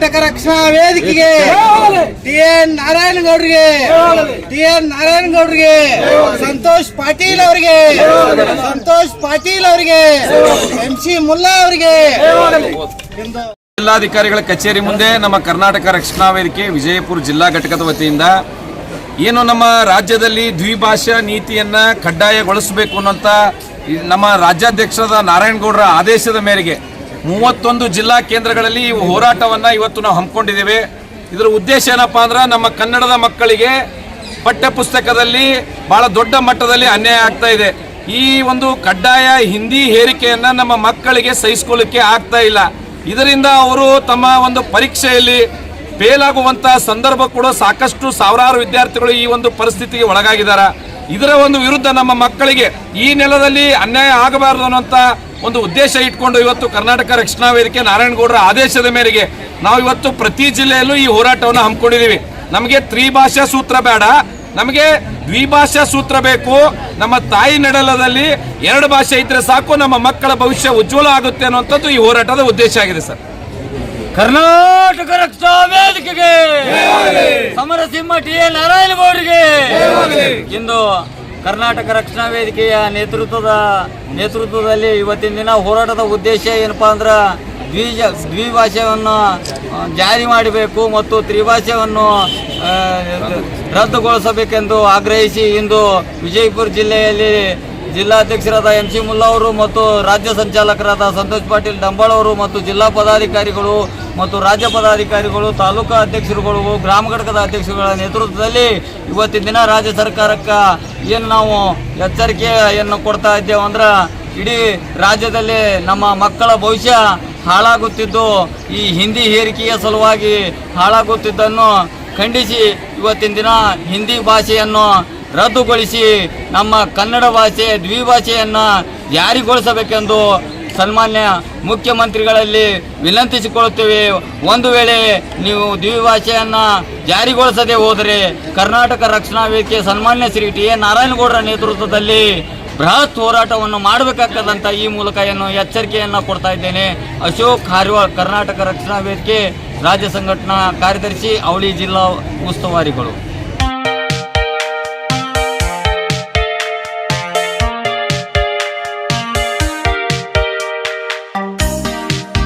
ಕರ್ನಾಟಕ ರಕ್ಷಣಾ ವೇದಿಕೆಗೆ T N ನಾರಾಯಣಗೌಡರಿಗೆ T N ನಾರಾಯಣಗೌಡರಿಗೆ ಸಂತೋಷ್ ಪಾಟೀಲ್ ಅವರಿಗೆ ಸಂತೋಷ್ ಪಾಟೀಲ್ ಅವರಿಗೆ ಎಂ ಸಿ ಮುಲ್ಲಾ ಅವರಿಗೆ ಜಿಲ್ಲಾಧಿಕಾರಿಗಳ ಕಚೇರಿ ಮುಂದೆ ನಮ್ಮ ಕರ್ನಾಟಕ ರಕ್ಷಣಾ ವೇದಿಕೆ ವಿಜಯಪುರ ಜಿಲ್ಲಾ ಘಟಕದ ವತಿಯಿಂದ ಏನು ನಮ್ಮ ರಾಜ್ಯದಲ್ಲಿ ದ್ವಿಭಾಷಾ ನೀತಿಯನ್ನ ಕಡ್ಡಾಯಗೊಳಿಸಬೇಕು ಅನ್ನೋಂಥ ಈ ನಮ್ಮ ರಾಜ್ಯಾಧ್ಯಕ್ಷರಾದ ನಾರಾಯಣಗೌಡರ ಆದೇಶದ ಮೇರೆಗೆ ಮೂವತ್ತೊಂದು ಜಿಲ್ಲಾ ಕೇಂದ್ರಗಳಲ್ಲಿ ಈ ಹೋರಾಟವನ್ನ ಇವತ್ತು ನಾವು ಹಮ್ಮಿಕೊಂಡಿದ್ದೇವೆ. ಇದರ ಉದ್ದೇಶ ಏನಪ್ಪಾ ಅಂದ್ರೆ ನಮ್ಮ ಕನ್ನಡದ ಮಕ್ಕಳಿಗೆ ಪಠ್ಯಪುಸ್ತಕದಲ್ಲಿ ಬಹಳ ದೊಡ್ಡ ಮಟ್ಟದಲ್ಲಿ ಅನ್ಯಾಯ ಆಗ್ತಾ ಇದೆ. ಈ ಒಂದು ಕಡ್ಡಾಯ ಹಿಂದಿ ಹೇರಿಕೆಯನ್ನ ನಮ್ಮ ಮಕ್ಕಳಿಗೆ ಸಹಿಸ್ಕೊಳ್ಳಿಕ್ಕೆ ಆಗ್ತಾ ಇಲ್ಲ. ಇದರಿಂದ ಅವರು ತಮ್ಮ ಒಂದು ಪರೀಕ್ಷೆಯಲ್ಲಿ ಫೇಲ್ ಸಂದರ್ಭ ಕೂಡ ಸಾಕಷ್ಟು ಸಾವಿರಾರು ವಿದ್ಯಾರ್ಥಿಗಳು ಈ ಒಂದು ಪರಿಸ್ಥಿತಿಗೆ ಒಳಗಾಗಿದ್ದಾರೆ. ಇದರ ಒಂದು ವಿರುದ್ಧ ನಮ್ಮ ಮಕ್ಕಳಿಗೆ ಈ ನೆಲದಲ್ಲಿ ಅನ್ಯಾಯ ಆಗಬಾರದು ಅನ್ನುವಂತ ಒಂದು ಉದ್ದೇಶ ಇಟ್ಕೊಂಡು ಇವತ್ತು ಕರ್ನಾಟಕ ರಕ್ಷಣಾ ವೇದಿಕೆ ನಾರಾಯಣಗೌಡರ ಆದೇಶದ ಮೇರೆಗೆ ನಾವು ಇವತ್ತು ಪ್ರತಿ ಜಿಲ್ಲೆಯಲ್ಲೂ ಈ ಹೋರಾಟವನ್ನು ಹಮ್ಮಿಕೊಂಡಿದ್ದೀವಿ. ನಮಗೆ ತ್ರಿಭಾಷಾ ಸೂತ್ರ ಬೇಡ ನಮಗೆ ದ್ವಿಭಾಷಾ ಸೂತ್ರ ಬೇಕು. ನಮ್ಮ ತಾಯಿ ನಡಲದಲ್ಲಿ ಎರಡು ಭಾಷೆ ಇದ್ರೆ ಸಾಕು ನಮ್ಮ ಮಕ್ಕಳ ಭವಿಷ್ಯ ಉಜ್ವಲ ಆಗುತ್ತೆ ಅನ್ನುವಂಥದ್ದು ಈ ಹೋರಾಟದ ಉದ್ದೇಶ ಆಗಿದೆ ಸರ್. ಕರ್ನಾಟಕ ರಕ್ಷಣಾ ವೇದಿಕೆಗೆ ಸಮರಸಿಂಹ ಟಿ ಎ ನಾರಾಯಣಗೌಡರಿಗೆ ಇಂದು ಕರ್ನಾಟಕ ರಕ್ಷಣಾ ವೇದಿಕೆಯ ನೇತೃತ್ವದ ನೇತೃತ್ವದಲ್ಲಿ ಇವತ್ತಿನ ದಿನ ಹೋರಾಟದ ಉದ್ದೇಶ ಏನಪ್ಪ ಅಂದ್ರೆ ದ್ವಿಜ ದ್ವಿಭಾಷೆಯನ್ನು ಜಾರಿ ಮಾಡಬೇಕು ಮತ್ತು ತ್ರಿಭಾಷೆಯನ್ನು ರದ್ದುಗೊಳಿಸಬೇಕೆಂದು ಆಗ್ರಹಿಸಿ ಇಂದು ವಿಜಯಪುರ ಜಿಲ್ಲೆಯಲ್ಲಿ ಜಿಲ್ಲಾಧ್ಯಕ್ಷರಾದ ಎಂ ಸಿ ಮುಲ್ಲಾ ಅವರು ಮತ್ತು ರಾಜ್ಯ ಸಂಚಾಲಕರಾದ ಸಂತೋಷ್ ಪಾಟೀಲ್ ಡಂಬಾಳವರು ಮತ್ತು ಜಿಲ್ಲಾ ಪದಾಧಿಕಾರಿಗಳು ಮತ್ತು ರಾಜ್ಯ ಪದಾಧಿಕಾರಿಗಳು, ತಾಲೂಕಾ ಅಧ್ಯಕ್ಷರುಗಳು, ಗ್ರಾಮ ಘಟಕದ ಅಧ್ಯಕ್ಷರುಗಳ ನೇತೃತ್ವದಲ್ಲಿ ಇವತ್ತಿನ ದಿನ ರಾಜ್ಯ ಸರ್ಕಾರಕ್ಕೆ ಏನು ನಾವು ಎಚ್ಚರಿಕೆಯನ್ನು ಕೊಡ್ತಾ ಇದ್ದೇವೆ ಅಂದ್ರೆ ಇಡೀ ರಾಜ್ಯದಲ್ಲಿ ನಮ್ಮ ಮಕ್ಕಳ ಭವಿಷ್ಯ ಹಾಳಾಗುತ್ತಿದ್ದು, ಈ ಹಿಂದಿ ಹೇರಿಕೆಯ ಸಲುವಾಗಿ ಹಾಳಾಗುತ್ತಿದ್ದನ್ನು ಖಂಡಿಸಿ ಇವತ್ತಿನ ದಿನ ಹಿಂದಿ ಭಾಷೆಯನ್ನು ರದ್ದುಗೊಳಿಸಿ ನಮ್ಮ ಕನ್ನಡ ಭಾಷೆ, ದ್ವಿಭಾಷೆಯನ್ನು ಜಾರಿಗೊಳಿಸಬೇಕೆಂದು ಸನ್ಮಾನ್ಯ ಮುಖ್ಯಮಂತ್ರಿಗಳಲ್ಲಿ ವಿನಂತಿಸಿಕೊಳ್ಳುತ್ತೇವೆ. ಒಂದು ವೇಳೆ ನೀವು ದ್ವಿಭಾಷೆಯನ್ನು ಜಾರಿಗೊಳಿಸದೆ ಹೋದರೆ ಕರ್ನಾಟಕ ರಕ್ಷಣಾ ವೇದಿಕೆ ಸನ್ಮಾನ್ಯ ಶ್ರೀ ಟಿ ಎ ನಾರಾಯಣಗೌಡರ ನೇತೃತ್ವದಲ್ಲಿ ಬೃಹತ್ ಹೋರಾಟವನ್ನು ಮಾಡಬೇಕಾಗದಂತ ಈ ಮೂಲಕ ಏನು ಎಚ್ಚರಿಕೆಯನ್ನು ಕೊಡ್ತಾ ಇದ್ದೇನೆ. ಅಶೋಕ್ ಹಾರಿವಾಳ್ ಕರ್ನಾಟಕ ರಕ್ಷಣಾ ವೇದಿಕೆ, ರಾಜ್ಯ ಸಂಘಟನಾ ಕಾರ್ಯದರ್ಶಿ, ಅವಳಿ ಜಿಲ್ಲಾ ಉಸ್ತುವಾರಿಗಳು.